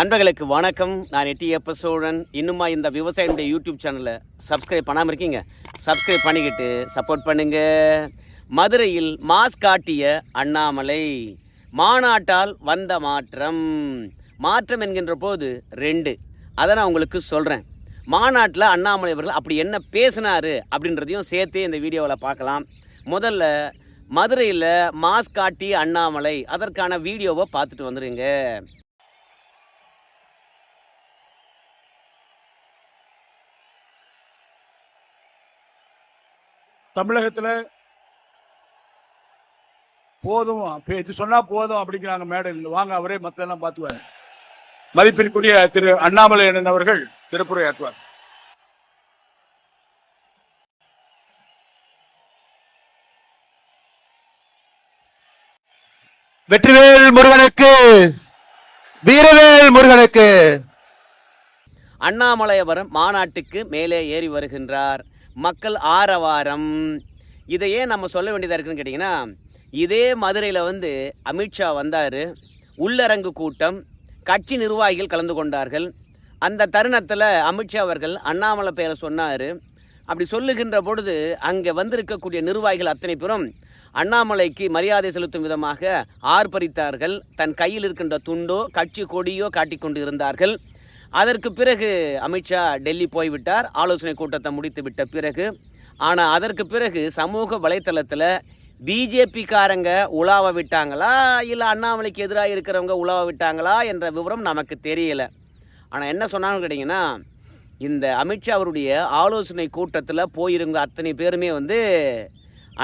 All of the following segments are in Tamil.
நண்பர்களுக்கு வணக்கம். நான் எட்டி எப்ப சோழன் இன்னுமா இந்த விவசாயினுடைய யூடியூப் சேனலை சப்ஸ்கிரைப் பண்ணாமல் இருக்கீங்க சப்ஸ்கிரைப் பண்ணிக்கிட்டு சப்போர்ட் பண்ணுங்க. மதுரையில் மாஸ் காட்டிய அண்ணாமலை மாநாட்டால் வந்த மாற்றம். மாற்றம் என்கின்ற போது ரெண்டு. அதை நான் உங்களுக்கு சொல்கிறேன் மாநாட்டில் அண்ணாமலை அவர்கள் அப்படி என்ன பேசினாரு அப்படின்றதையும் சேர்த்து இந்த வீடியோவில் பார்க்கலாம். முதல்ல மதுரையில் மாஸ் காட்டி அண்ணாமலை அதற்கான வீடியோவை பார்த்துட்டு வந்துடுங்க தமிழகத்துல போதும். சொன்னா போதும் அப்படிங்கிறாங்க மேடையில் வாங்க அவரே மத்தெல்லாம் பார்த்துவாரு. மதிப்பிற்குரிய திரு அண்ணாமலை அண்ணன் அவர்கள் திருப்புரையாற்றுவார் வெற்றிவேல் முருகனுக்கு வீரவேல் முருகனுக்கு. அண்ணாமலை அவர் மாநாட்டுக்கு மேலே ஏறி வருகின்றார். மக்கள் ஆரவாரம். இதை ஏன் நம்ம சொல்ல வேண்டியதாக இருக்குன்னு கேட்டிங்கன்னா இதே மதுரையில் வந்து அமித்ஷா வந்தார் உள்ளரங்கு கூட்டம் கட்சி நிர்வாகிகள் கலந்து கொண்டார்கள். அந்த தருணத்தில் அமித்ஷா அவர்கள் அண்ணாமலை பெயரை சொன்னார். அப்படி சொல்லுகின்ற பொழுது அங்கே வந்திருக்கக்கூடிய நிர்வாகிகள் அத்தனை பேரும் அண்ணாமலைக்கு மரியாதை செலுத்தும் விதமாக ஆர்ப்பரித்தார்கள். தன் கையில் இருக்கின்ற துண்டோ கட்சி கொடியோ காட்டிக்கொண்டு இருந்தார்கள். அதற்கு பிறகு அமித்ஷா டெல்லி போய்விட்டார். ஆலோசனை கூட்டத்தை முடித்து விட்ட பிறகு ஆனால் அதற்கு பிறகு சமூக வலைத்தளத்தில் பிஜேபிக்காரங்க உலாவ விட்டாங்களா? இல்லை அண்ணாமலைக்கு எதிராக இருக்கிறவங்க உலாவ விட்டாங்களா? என்ற விவரம் நமக்கு தெரியலை. ஆனால் என்ன சொன்னாங்கன்னு கேட்டிங்கன்னா இந்த அமித்ஷா அவருடைய ஆலோசனை கூட்டத்தில் போயிருங்க அத்தனை பேருமே வந்து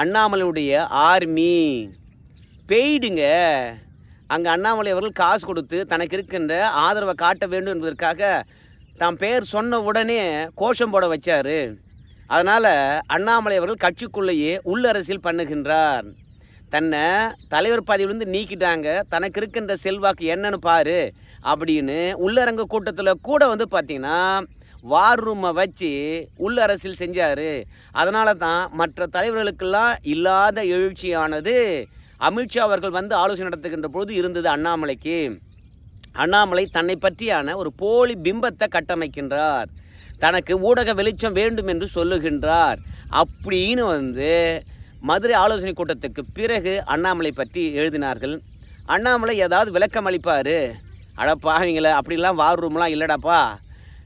அண்ணாமலையுடைய ஆர்மி. பெய்டுங்க. அங்கே அண்ணாமலை அவர்கள் காசு கொடுத்து தனக்கு இருக்கின்ற ஆதரவை காட்ட வேண்டும் என்பதற்காக தாம் பெயர் சொன்ன உடனே கோஷம் போட வச்சார். அதனால் அண்ணாமலை அவர்கள் கட்சிக்குள்ளேயே உள்ளரசியல் பண்ணுகின்றார். தன்னை தலைவர் பதவியிலிருந்து நீக்கிட்டாங்க. தனக்கு இருக்கின்ற செல்வாக்கு என்னன்னு பாரு அப்படின்னு உள்ளரங்க கூட்டத்தில் கூட வந்து பார்த்தீங்கன்னா வார் ரூமை வச்சு உள்ள அரசியல் செஞ்சார். அதனால தான் மற்ற தலைவர்களுக்கெல்லாம் இல்லாத எழுச்சியானது அமித்ஷா அவர்கள் வந்து ஆலோசனை நடத்துகின்ற பொழுது இருந்தது அண்ணாமலைக்கு. அண்ணாமலை தன்னை பற்றியான ஒரு போலி பிம்பத்தை கட்டமைக்கின்றார். தனக்கு ஊடக வெளிச்சம் வேண்டும் என்று சொல்லுகின்றார். அப்படின்னு வந்து மதுரை ஆலோசனை கூட்டத்துக்கு பிறகு அண்ணாமலை பற்றி எழுதினார்கள். அண்ணாமலை ஏதாவது விளக்கம் அளிப்பார்? அடப்பாவீங்கள அப்படிலாம் வார் ரூம்லாம் இல்லைடாப்பா.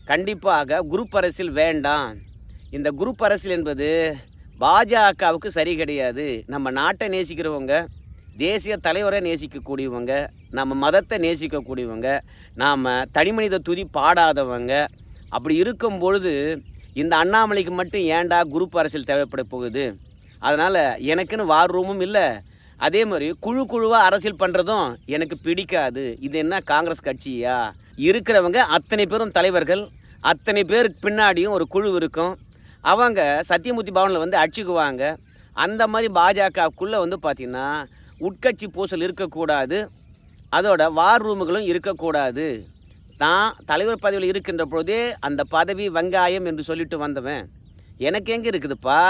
கண்டிப்பாக குரூப் அரசியல் வேண்டாம். இந்த குரூப் அரசியல் என்பது பாஜகவுக்கு சரி கிடையாது. நம்ம நாட்டை நேசிக்கிறவங்க தேசிய தலைவரை நேசிக்கக்கூடியவங்க நம்ம மதத்தை நேசிக்கக்கூடியவங்க நாம் தனிமனித துதி பாடாதவங்க அப்படி இருக்கும் பொழுது இந்த அண்ணாமலைக்கு மட்டும் ஏன்டா குரூப் அரசியல் தேவைப்பட போகுது? அதனால் எனக்குன்னு வார் ரூமும் இல்லை. அதே மாதிரி குழு குழுவாக அரசியல் பண்ணுறதும் எனக்கு பிடிக்காது. இது என்ன காங்கிரஸ் கட்சியா? இருக்கிறவங்க அத்தனை பேரும் தலைவர்கள் அத்தனை பேருக்கு பின்னாடியும் ஒரு குழு இருக்கும். அவங்க சத்தியமூர்த்தி பவனில் வந்து அடிச்சுக்குவாங்க. அந்த மாதிரி பாஜகவுக்குள்ளே வந்து பார்த்திங்கன்னா உட்கட்சி பூசல் இருக்கக்கூடாது. அதோட வார் ரூமுகளும் இருக்கக்கூடாது. நான் தலைவர் பதவியில் இருக்கின்ற பொழுதே அந்த பதவி வெங்காயம் என்று சொல்லிட்டு வந்தவன். எனக்கு எங்கே இருக்குதுப்பா?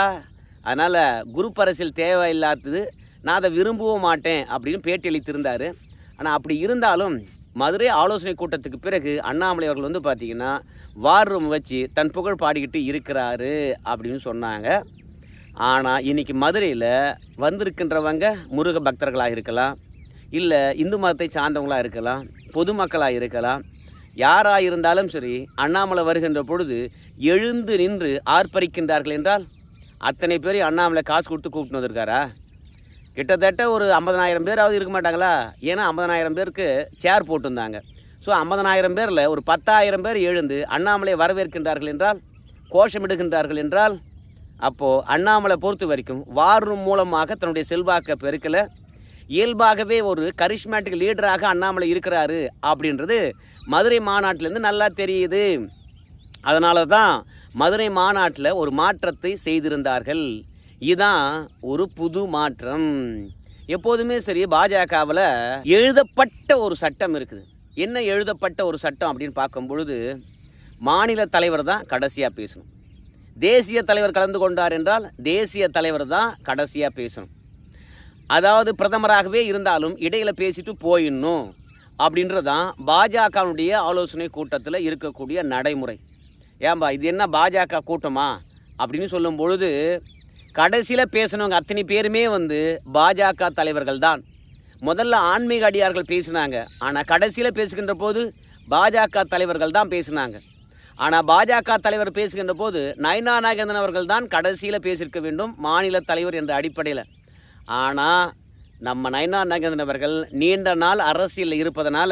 அதனால் குரூப் அரசியல் தேவையில்லாதது நான் அதை விரும்பவும் மாட்டேன் அப்படின்னு பேட்டி அளித்திருந்தார். ஆனால் அப்படி இருந்தாலும் மதுரை ஆலோசனை கூட்டத்துக்கு பிறகு அண்ணாமலை அவர்கள் வந்து பார்த்திங்கன்னா வார் ரூம் வச்சு தன் புகழ் பாடிக்கிட்டு இருக்கிறாரு அப்படின்னு சொன்னாங்க. ஆனால் இன்றைக்கி மதுரையில் வந்திருக்கின்றவங்க முருக பக்தர்களாக இருக்கலாம் இல்லை இந்து மதத்தை சார்ந்தவங்களாக இருக்கலாம் பொதுமக்களாக இருக்கலாம் யாராக இருந்தாலும் சரி அண்ணாமலை வருகின்ற பொழுது எழுந்து நின்று ஆர்ப்பரிக்கின்றார்கள் என்றால் அத்தனை பேர் அண்ணாமலை காசு கொடுத்து கூப்பிட்டு வந்திருக்காரா? கிட்டத்தட்ட ஒரு ஐம்பதனாயிரம் பேராவது இருக்க மாட்டாங்களா? ஏன்னா ஐம்பதனாயிரம் பேருக்கு சேர் போட்டிருந்தாங்க. ஸோ ஐம்பதனாயிரம் பேரில் ஒரு பத்தாயிரம் பேர் எழுந்து அண்ணாமலை வரவேற்கின்றார்கள் என்றால் கோஷமிடுகின்றார்கள் என்றால் அப்போது அண்ணாமலை பொறுத்த வரைக்கும் வார் ரூம் மூலமாக தன்னுடைய செல்வாக்கை பெருக்கில். இயல்பாகவே ஒரு கரிஷ்மேட்டிக் லீடராக அண்ணாமலை இருக்கிறாரு அப்படின்றது மதுரை மாநாட்டிலேருந்து நல்லா தெரியுது. அதனால தான் மதுரை மாநாட்டில் ஒரு மாற்றத்தை செய்திருந்தார்கள். இதுதான் ஒரு புது மாற்றம். எப்போதுமே சரி பாஜகவில் எழுதப்பட்ட ஒரு சட்டம் இருக்குது. என்ன எழுதப்பட்ட ஒரு சட்டம் அப்படின்னு பார்க்கும் பொழுது மாநில தலைவர் தான் கடைசியாக பேசணும். தேசிய தலைவர் கலந்து கொண்டார் என்றால் தேசிய தலைவர் தான் கடைசியாக பேசணும். அதாவது பிரதமராகவே இருந்தாலும் இடையில் பேசிட்டு போயிடணும் அப்படின்றது தான் பாஜகனுடைய ஆலோசனை கூட்டத்தில் இருக்கக்கூடிய நடைமுறை. ஏன்பா இது என்ன பாஜக கூட்டமா? அப்படின்னு சொல்லும் பொழுது கடைசியில் பேசினவங்க அத்தனை பேருமே வந்து பாஜக தலைவர்கள் தான். முதல்ல ஆன்மீக அடியார்கள் பேசினாங்க. ஆனால் கடைசியில் பேசுகின்ற போது பாஜக தலைவர்கள் தான் பேசினாங்க. ஆனால் பாஜக தலைவர் பேசுகின்ற போது நயனா நாகேந்திரன் அவர்கள் தான் கடைசியில் பேசியிருக்க வேண்டும் மாநில தலைவர் என்ற அடிப்படையில். ஆனால் நம்ம நயனா நாகேந்திரன் அவர்கள் நீண்ட நாள் அரசியலில் இருப்பதனால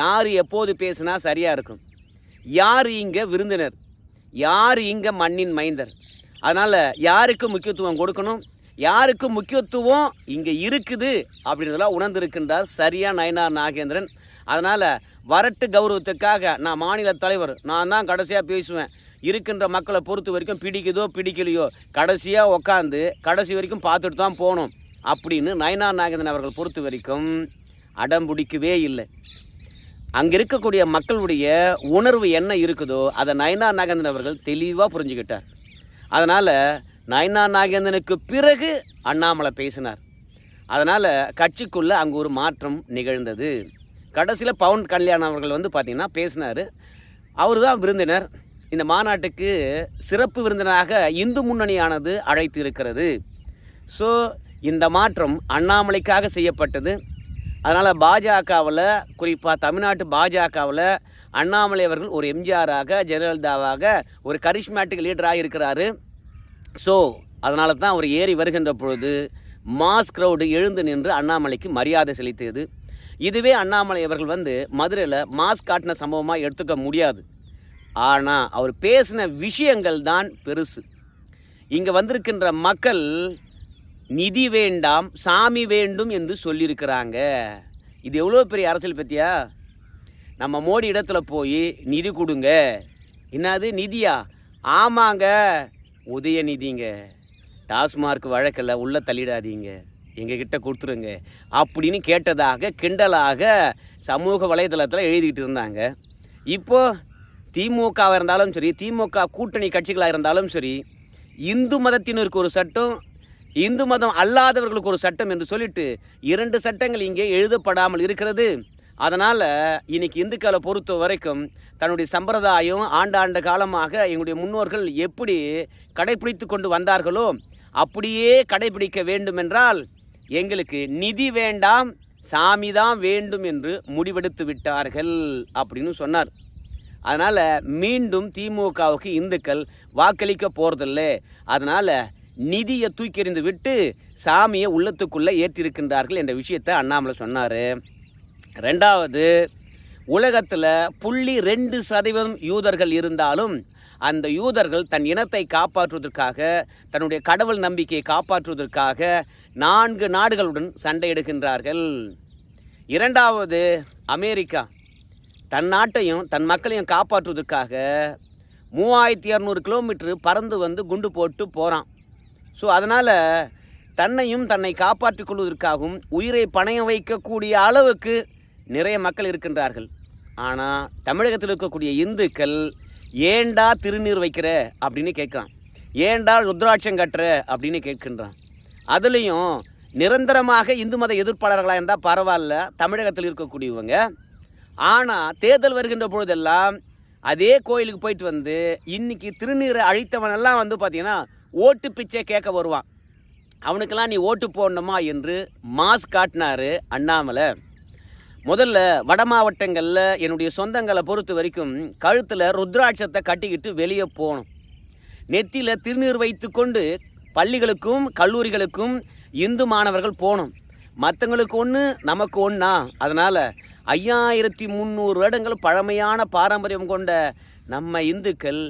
யார் எப்போது பேசினா சரியாக இருக்கும்? யார் இங்கே விருந்தினர்? யார் இங்கே மண்ணின் மைந்தர்? அதனால் யாருக்கு முக்கியத்துவம் கொடுக்கணும்? யாருக்கு முக்கியத்துவம் இங்கே இருக்குது அப்படின்றதெல்லாம் உணர்ந்திருக்கின்றார் சரியா நயனார் நாகேந்திரன். அதனால் வரட்டு கௌரவத்துக்காக நான் மாநில தலைவர் நான் தான் கடைசியாக பேசுவேன். இருக்கின்ற மக்களை பொறுத்த வரைக்கும் பிடிக்குதோ பிடிக்கலையோ கடைசியாக உக்காந்து கடைசி வரைக்கும் பார்த்துட்டு தான் போகணும் அப்படின்னு நயனார் நாகேந்திரன் அவர்கள் பொறுத்த வரைக்கும் அடம் பிடிக்கவே இல்லை. அங்கே இருக்கக்கூடிய மக்களுடைய உணர்வு என்ன இருக்குதோ அதை நயனார் நாகேந்திரன் அவர்கள் தெளிவாக புரிஞ்சுக்கிட்டார். அதனால் நயனா நாகேந்திரனுக்கு பிறகு அண்ணாமலை பேசினார். அதனால் கட்சிக்குள்ளே அங்கே ஒரு மாற்றம் நிகழ்ந்தது. கடைசியில் பவன் கல்யாணம் அவர்கள் வந்து பார்த்திங்கன்னா பேசினார். அவர் தான் விருந்தினர். இந்த மாநாட்டுக்கு சிறப்பு விருந்தினராக இந்து முன்னணியானது அழைத்து இருக்கிறது. ஸோ இந்த மாற்றம் அண்ணாமலைக்காக செய்யப்பட்டது. அதனால் பாஜகவில் குறிப்பாக தமிழ்நாட்டு பாஜகவில் அண்ணாமலை அவர்கள் ஒரு எம்ஜிஆராக ஜெயலலிதாவாக ஒரு கரிஷ்மேட்டிக் லீடராக இருக்கிறாரு ஸோ அதனால தான் அவர் ஏறி வருகின்ற பொழுது மாஸ் க்ரௌடு எழுந்து நின்று அண்ணாமலைக்கு மரியாதை செலுத்தியது. இதுவே அண்ணாமலை அவர்கள் வந்து மதுரையில் மாஸ் காட்டின சம்பவமாக எடுத்துக்க முடியாது. ஆனால் அவர் பேசின விஷயங்கள் தான் பெருசு. இங்கே வந்திருக்கின்ற மக்கள் நிதி வேண்டாம் சாமி வேண்டும் என்று சொல்லியிருக்கிறாங்க. இது எவ்வளோ பெரிய அரசியல் பற்றியா நம்ம மோடி இடத்துல போய் நிதி கொடுங்க. என்னது நிதியா? ஆமாங்க. உதயநிதிங்க டாஸ்மார்க் வழக்கில் உள்ளே தள்ளிடாதீங்க. எங்ககிட்ட கொடுத்துருங்க. அப்படின்னு கேட்டதாக கிண்டலாக சமூக வலைதளத்தில் எழுதிக்கிட்டு இருந்தாங்க. இப்போ திமுகவாக இருந்தாலும் சரி திமுக கூட்டணி கட்சிகளாக இருந்தாலும் சரி இந்து மதத்தினருக்கு ஒரு சட்டம் இந்து மதம் அல்லாதவர்களுக்கு ஒரு சட்டம் என்று சொல்லிட்டு இரண்டு சட்டங்கள் இங்கே எழுதப்படாமல் இருக்கிறது. அதனால் இன்றைக்கி இந்துக்களை பொறுத்த வரைக்கும் தன்னுடைய சம்பிரதாயம் ஆண்டாண்டு காலமாக எங்களுடைய முன்னோர்கள் எப்படி கடைபிடித்து கொண்டு வந்தார்களோ அப்படியே கடைபிடிக்க வேண்டுமென்றால் எங்களுக்கு நிதி வேண்டாம் சாமி தான் வேண்டும் என்று முடிவெடுத்து விட்டார்கள் அப்படின்னு சொன்னார். அதனால் மீண்டும் திமுகவுக்கு இந்துக்கள் வாக்களிக்க போகிறதில்ல அதனால் நிதியை தூக்கி எறிந்து விட்டு சாமியை உள்ளத்துக்குள்ளே ஏற்றிருக்கின்றார்கள் என்ற விஷயத்தை அண்ணாமலை சொன்னார். ரெண்டாவது உலகத்தில் புள்ளி ரெண்டு சதவீதம் யூதர்கள் இருந்தாலும் அந்த யூதர்கள் தன் இனத்தை காப்பாற்றுவதற்காக தன்னுடைய கடவுள் நம்பிக்கையை காப்பாற்றுவதற்காக நான்கு நாடுகளுடன் சண்டையிடுகின்றார்கள். இரண்டாவது அமெரிக்கா. தன் நாட்டையும் தன் மக்களையும் காப்பாற்றுவதற்காக மூவாயிரத்தி இரநூறு கிலோமீட்டர் பறந்து வந்து குண்டு போட்டு போகிறான் ஸோ அதனால் தன்னையும் தன்னை காப்பாற்றிக் கொள்வதற்காகவும் உயிரை பணையம் வைக்கக்கூடிய அளவுக்கு நிறைய மக்கள் இருக்கின்றார்கள். ஆனால் தமிழகத்தில் இருக்கக்கூடிய இந்துக்கள் ஏண்டா திருநீர் வைக்கிற? அப்படின்னு கேட்குறான். ஏண்டா ருத்ராட்சம் கட்டுற? அப்படின்னு கேட்கின்றான். அதுலேயும் நிரந்தரமாக இந்து மத எதிர்ப்பாளர்களாக இருந்தால் பரவாயில்ல தமிழகத்தில் இருக்கக்கூடியவங்க. ஆனால் தேர்தல் வருகின்ற பொழுதெல்லாம் அதே கோயிலுக்கு போயிட்டு வந்து இன்றைக்கி திருநீரை அழித்தவனெல்லாம் வந்து பார்த்திங்கன்னா ஓட்டு பிச்சை கேட்க வருவான். அவனுக்கெல்லாம் நீ ஓட்டு போடணுமா என்று மாஸ் காட்டினாரு அண்ணாமலை. முதல்ல வட மாவட்டங்களில் என்னுடைய சொந்தங்களை பொறுத்த வரைக்கும் கழுத்தில் ருத்ராட்சத்தை கட்டிக்கிட்டு வெளியே போகணும். நெத்தியில் திருநீர் வைத்துக்கொண்டு பள்ளிகளுக்கும் கல்லூரிகளுக்கும் இந்து மாணவர்கள் போகணும். மற்றவங்களுக்கு ஒன்று நமக்கு ஒன்றா அதனால் ஐயாயிரத்தி முந்நூறு வருடங்கள் பழமையான பாரம்பரியம் கொண்ட நம்ம இந்துக்கள்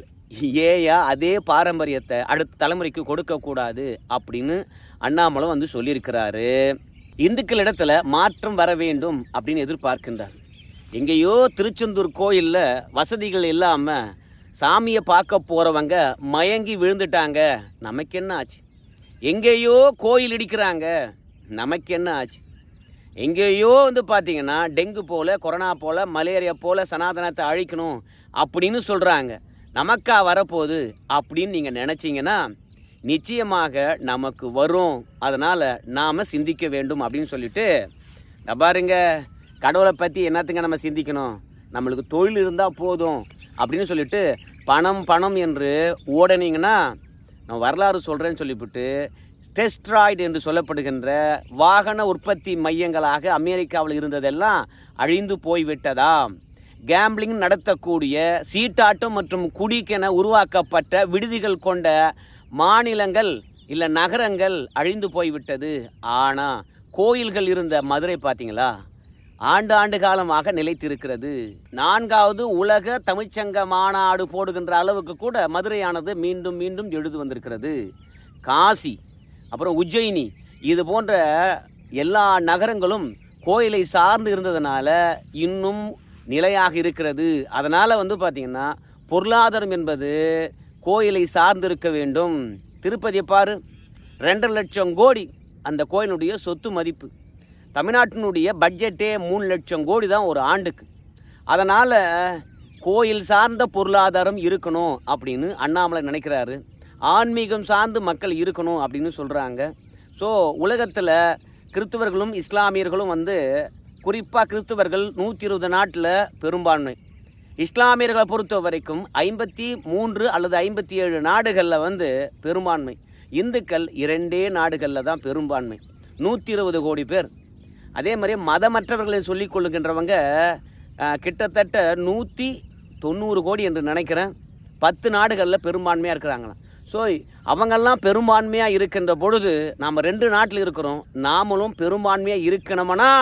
ஏயா அதே பாரம்பரியத்தை அடுத்த தலைமுறைக்கு கொடுக்கக்கூடாது அப்படின்னு அண்ணாமலை வந்து சொல்லியிருக்கிறாரு. இந்துக்களிடத்தில் மாற்றம் வர வேண்டும் அப்படின்னு எதிர்பார்க்கின்றார். எங்கேயோ திருச்செந்தூர் கோயிலில் வசதிகள் இல்லாமல் சாமியை பார்க்க போகிறவங்க மயங்கி விழுந்துட்டாங்க. நமக்கு என்ன ஆச்சு? எங்கேயோ கோயில் இடிக்கிறாங்க. நமக்கு என்ன ஆச்சு? எங்கேயோ வந்து பார்த்தீங்கன்னா டெங்கு போல் கொரோனா போல் மலேரியா போல் சனாதனத்தை அழிக்கணும் அப்படின்னு சொல்கிறாங்க நமக்கா வரப்போகுது அப்படின்னு நீங்கள் நினச்சிங்கன்னா நிச்சயமாக நமக்கு வரும். அதனால் நாம் சிந்திக்க வேண்டும் அப்படின்னு சொல்லிட்டு பாருங்க கடவுளை பற்றி என்னத்துங்க நம்ம சிந்திக்கணும்? நம்மளுக்கு தொழில் இருந்தால் போதும் அப்படின்னு சொல்லிட்டு பணம் பணம் என்று ஓடனீங்கன்னா நான் வரலாறு சொல்கிறேன்னு சொல்லிவிட்டு டெஸ்ட்ராய்டு என்று சொல்லப்படுகின்ற வாகன உற்பத்தி மையங்களாக அமெரிக்காவில் இருந்ததெல்லாம் அழிந்து போய்விட்டதாம். கேம்பிளிங் நடத்தக்கூடிய சீட்டாட்டம் மற்றும் குடிக்கென உருவாக்கப்பட்ட விடுதிகள் கொண்ட மாநிலங்கள் இல்லை நகரங்கள் அழிந்து போய்விட்டது. ஆனால் கோயில்கள் இருந்த மதுரை பார்த்தீங்களா ஆண்டு ஆண்டு காலமாக நிலைத்திருக்கிறது. நான்காவது உலக தமிழ்ச்சங்க மாநாடு போடுகின்ற அளவுக்கு கூட மதுரையானது மீண்டும் மீண்டும் எழுது வந்திருக்கிறது. காசி அப்புறம் உஜ்ஜயினி இது போன்ற எல்லா நகரங்களும் கோயிலை சார்ந்து இருந்ததுனால இன்னும் நிலையாக இருக்கிறது. அதனால் வந்து பார்த்திங்கன்னா பொருளாதாரம் என்பது கோயிலை சார்ந்திருக்க வேண்டும். திருப்பதி பாரு ரெண்டரை லட்சம் கோடி அந்த கோயிலுடைய சொத்து மதிப்பு. தமிழ்நாட்டினுடைய பட்ஜெட்டே மூணு லட்சம் கோடி தான் ஒரு ஆண்டுக்கு. அதனால் கோயில் சார்ந்த பொருளாதாரம் இருக்கணும் அப்படின்னு அண்ணாமலை நினைக்கிறாரு. ஆன்மீகம் சார்ந்து மக்கள் இருக்கணும் அப்படின்னு சொல்கிறாங்க ஸோ உலகத்தில் கிறிஸ்துவர்களும் இஸ்லாமியர்களும் வந்து குறிப்பாக கிறிஸ்துவர்கள் நூற்றி இருபது நாட்டில் பெரும்பான்மை. இஸ்லாமியர்களை பொறுத்த வரைக்கும் ஐம்பத்தி மூன்று அல்லது ஐம்பத்தி ஏழு நாடுகளில் வந்து பெரும்பான்மை. இந்துக்கள் இரண்டே நாடுகளில் தான் பெரும்பான்மை. நூற்றி இருபது கோடி பேர். அதே மாதிரி மதமற்றவர்களை சொல்லிக் கொள்ளுகின்றவங்க கிட்டத்தட்ட நூற்றி தொண்ணூறு கோடி என்று நினைக்கிறேன். பத்து நாடுகளில் பெரும்பான்மையாக இருக்கிறாங்களாம். ஸோ அவங்கெல்லாம் பெரும்பான்மையாக இருக்கின்ற பொழுது நாம் ரெண்டு நாட்டில் இருக்கிறோம். நாமளும் பெரும்பான்மையாக இருக்கணுமனா?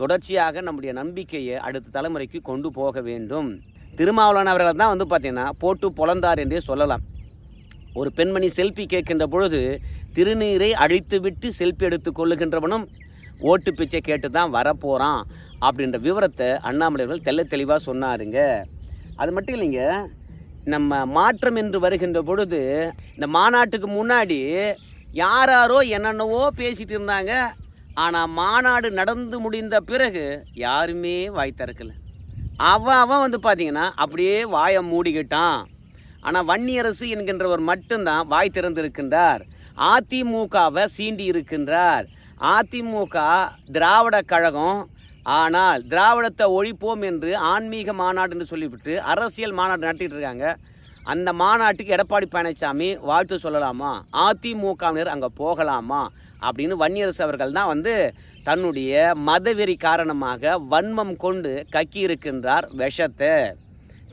தொடர்ச்சியாக நம்முடைய நம்பிக்கையை அடுத்த தலைமுறைக்கு கொண்டு போக வேண்டும். திருமாவளவன் அவர்கள் தான் வந்து பார்த்திங்கன்னா போட்டு பொழந்தார் என்றே சொல்லலாம். ஒரு பெண்மணி செல்ஃபி கேட்கின்ற பொழுது திருநீரை அழித்துவிட்டு செல்ஃபி எடுத்து கொள்ளுகின்றவனும் ஓட்டு பிச்சை கேட்டு தான் வரப்போகிறான் அப்படின்ற விவரத்தை அண்ணாமலை அவர்கள் தெளிவாக சொன்னாருங்க. அது மட்டும் இல்லைங்க நம்ம மாற்றம் என்று வருகின்ற பொழுது இந்த மாநாட்டுக்கு முன்னாடி யாராரோ என்னென்னவோ பேசிகிட்டு இருந்தாங்க. ஆனால் மாநாடு நடந்து முடிந்த பிறகு யாருமே வாய் திறக்கல. அவன் அவன் வந்து பார்த்தீங்கன்னா அப்படியே வாயை மூடிக்கிட்டான். ஆனால் வன்னியரசு என்கின்றவர் மட்டும்தான் வாய் திறந்திருக்கின்றார். அதிமுகவை சீண்டி இருக்கின்றார். அதிமுக திராவிட கழகம். ஆனால் திராவிடத்தை ஒழிப்போம் என்று ஆன்மீக மாநாடு என்று சொல்லிவிட்டு அரசியல் மாநாடு நடத்திட்டு இருக்காங்க. அந்த மாநாட்டுக்கு எடப்பாடி பழனிசாமி வாழ்த்து சொல்லலாமா? அதிமுகவினர் அங்கே போகலாமா? அப்படின்னு வன்னியரசு அவர்கள் தான் வந்து தன்னுடைய மதவெறி காரணமாக வன்மம் கொண்டு கக்கி இருக்கின்றார் விஷத்தை.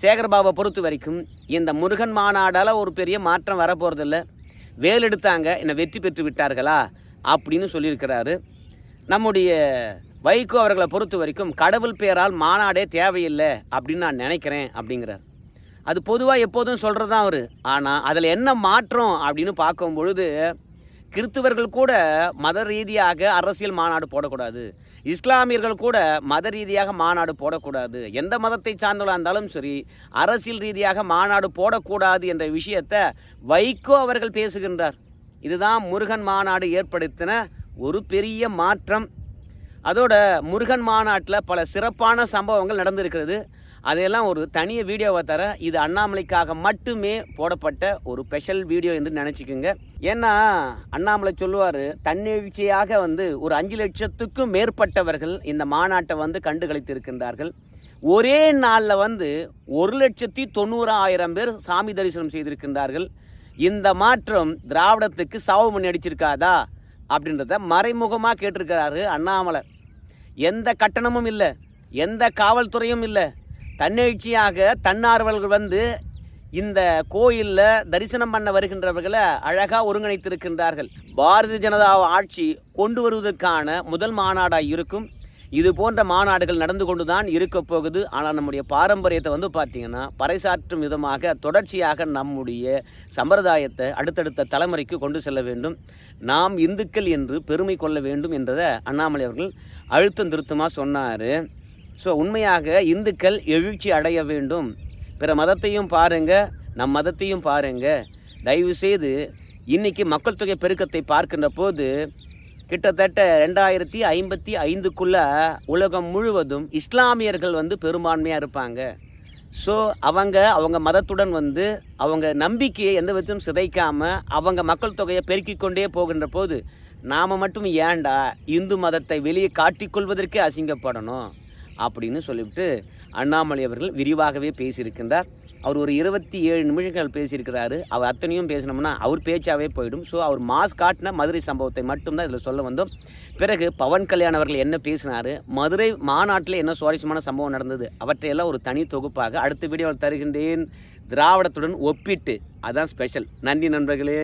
சேகர்பாபை பொறுத்த வரைக்கும் இந்த முருகன் மாநாடால் ஒரு பெரிய மாற்றம் வரப்போகிறதில்ல வேல் எடுத்தாங்க என்னை வெற்றி பெற்று விட்டார்களா அப்படின்னு சொல்லியிருக்கிறாரு. நம்முடைய வைகோ அவர்களை பொறுத்த வரைக்கும் கடவுள் பெயரால் மாநாடே தேவையில்லை அப்படின்னு நான் நினைக்கிறேன் அப்படிங்கிறார். அது பொதுவாக எப்போதும் சொல்கிறது தான் அவர். ஆனால் அதில் என்ன மாற்றம் அப்படின்னு பார்க்கும் பொழுது கிறித்துவர்கள் கூட மத ரீதியாக அரசியல் மாநாடு போடக்கூடாது. இஸ்லாமியர்கள் கூட மத ரீதியாக மாநாடு போடக்கூடாது. எந்த மதத்தை சார்ந்தவளாக இருந்தாலும் சரி அரசியல் ரீதியாக மாநாடு போடக்கூடாது என்ற விஷயத்தை வைகோ அவர்கள் பேசுகின்றார். இதுதான் முருகன் மாநாடு ஏற்படுத்தின ஒரு பெரிய மாற்றம். அதோட முருகன் மாநாட்டில் பல சிறப்பான சம்பவங்கள் நடந்திருக்கிறது. அதையெல்லாம் ஒரு தனிய வீடியோவை தர இது அண்ணாமலைக்காக மட்டுமே போடப்பட்ட ஒரு ஸ்பெஷல் வீடியோ என்று நினச்சிக்கோங்க. ஏன்னா அண்ணாமலை சொல்லுவார் தன்னெழுச்சியாக வந்து ஒரு அஞ்சு லட்சத்துக்கும் மேற்பட்டவர்கள் இந்த மாநாட்டை வந்து கண்டுகளித்து இருக்கின்றார்கள் ஒரே நாளில் வந்து ஒரு லட்சத்தி தொண்ணூறாயிரம் பேர் சாமி தரிசனம் செய்திருக்கின்றார்கள். இந்த மாற்றம் திராவிடத்துக்கு சாவு மணி அடிச்சிருக்காதா? அப்படின்றத மறைமுகமாக கேட்டிருக்கிறாரு அண்ணாமலை. எந்த கட்டணமும் இல்லை எந்த காவல்துறையும் இல்லை தன்னெழுச்சியாக தன்னார்வலர்கள் வந்து இந்த கோயிலில் தரிசனம் பண்ண வருகின்றவர்களை அழகாக ஒருங்கிணைத்திருக்கின்றார்கள். பாரதிய ஜனதா ஆட்சி கொண்டு வருவதற்கான முதல் மாநாடாக இருக்கும். இது போன்ற மாநாடுகள் நடந்து கொண்டு தான் இருக்க போகுது. ஆனால் நம்முடைய பாரம்பரியத்தை வந்து பார்த்திங்கன்னா பறைசாற்றும் விதமாக தொடர்ச்சியாக நம்முடைய சம்பிரதாயத்தை அடுத்தடுத்த தலைமுறைக்கு கொண்டு செல்ல வேண்டும். நாம் இந்துக்கள் என்று பெருமை கொள்ள வேண்டும் என்றதை அண்ணாமலை அவர்கள் அழுத்தம் திருத்தமாக சொன்னார். ஸோ உண்மையாக இந்துக்கள் எழுச்சி அடைய வேண்டும். பிற மதத்தையும் பாருங்க நம் மதத்தையும் பாருங்க. தயவு செய்து இன்னைக்கு மக்கள் தொகை பெருக்கத்தை பார்க்கின்ற போது கிட்டத்தட்ட ரெண்டாயிரத்தி ஐம்பத்தி ஐந்துக்குள்ளே உலகம் முழுவதும் இஸ்லாமியர்கள் வந்து பெரும்பான்மையாக இருப்பாங்க. ஸோ அவங்க அவங்க மதத்துடன் வந்து அவங்க நம்பிக்கையை எந்த விதத்திலும் சிதைக்காமல் அவங்க மக்கள் தொகையை பெருக்கிக் கொண்டே போகின்ற போது நாம் மட்டும் ஏன்டா இந்து மதத்தை வெளியே காட்டிக்கொள்வதற்கே அசிங்கப்படணும்? அப்படின்னு சொல்லிவிட்டு அண்ணாமலை அவர்கள் விரிவாகவே பேசியிருக்கின்றார். அவர் ஒரு இருபத்தி ஏழு நிமிஷங்கள் பேசியிருக்கிறாரு. அவர் அத்தனையும் பேசினோம்னா அவர் பேச்சாவே போயிடும். ஸோ அவர் மாஸ் காட்டின மதுரை சம்பவத்தை மட்டும்தான் இதில் சொல்ல வந்தோம். பிறகு பவன் கல்யாண் அவர்கள் என்ன பேசினார்? மதுரை மாநாட்டில் என்ன சுவாரஸ்யமான சம்பவம் நடந்தது? அவற்றையெல்லாம் ஒரு தனி தொகுப்பாக அடுத்த வீடியோவில் தருகின்றேன். திராவிடத்துடன் ஒப்பிட்டு. அதான் ஸ்பெஷல் நன்றி நண்பர்களே.